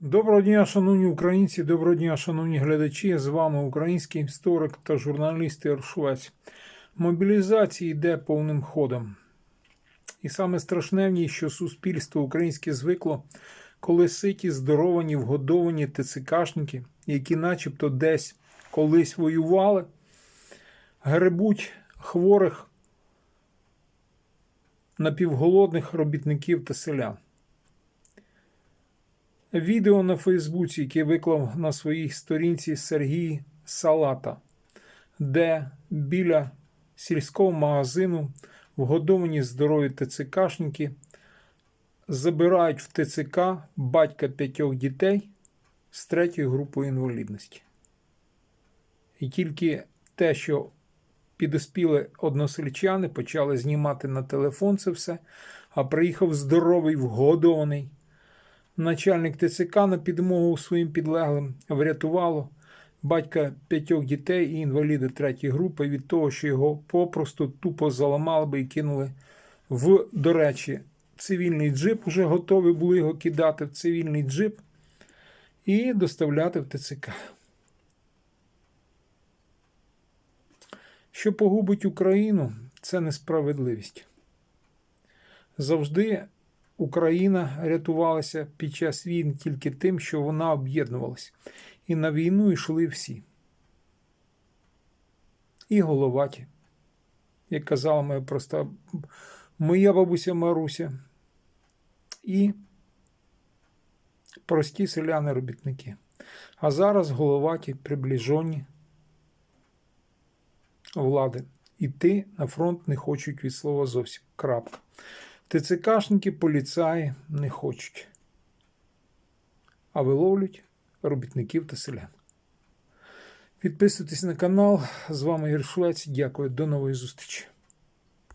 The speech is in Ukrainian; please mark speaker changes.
Speaker 1: Доброго дня, шановні українці, доброго дня, шановні глядачі. З вами український історик та журналіст Ігор Швець. Мобілізація йде повним ходом. І саме страшне в ній, що суспільство українське звикло, коли ситі, здоровані, вгодовані ТЦКшники, які начебто десь колись воювали, гребуть хворих напівголодних робітників та селян. Відео на Фейсбуці, яке виклав на своїй сторінці Сергій Салата, де біля сільського магазину вгодовані здорові ТЦКшники забирають в ТЦК батька п'ятьох дітей з третьою групою інвалідності. І тільки те, що підоспіли односельчани, почали знімати на телефон це все, а приїхав здоровий, вгодований начальник ТЦК на підмогу своїм підлеглим врятувало батька п'ятьох дітей і інваліда третьої групи від того, що його попросту тупо заламали би і кинули в, до речі, цивільний джип. Уже готові були його кидати в цивільний джип і доставляти в ТЦК. Що погубить Україну, це несправедливість. Завжди Україна рятувалася під час війн тільки тим, що вона об'єднувалася. І на війну йшли всі. І головаті, як казала моя проста моя бабуся Маруся, і прості селяни-робітники. А зараз головаті приближені влади. Іти на фронт не хочуть від слова зовсім. Крапка. ТЦКшники, поліцаї не хочуть, а виловлюють робітників та селян. Підписуйтесь на канал. З вами Ігор Швець. Дякую. До нової зустрічі.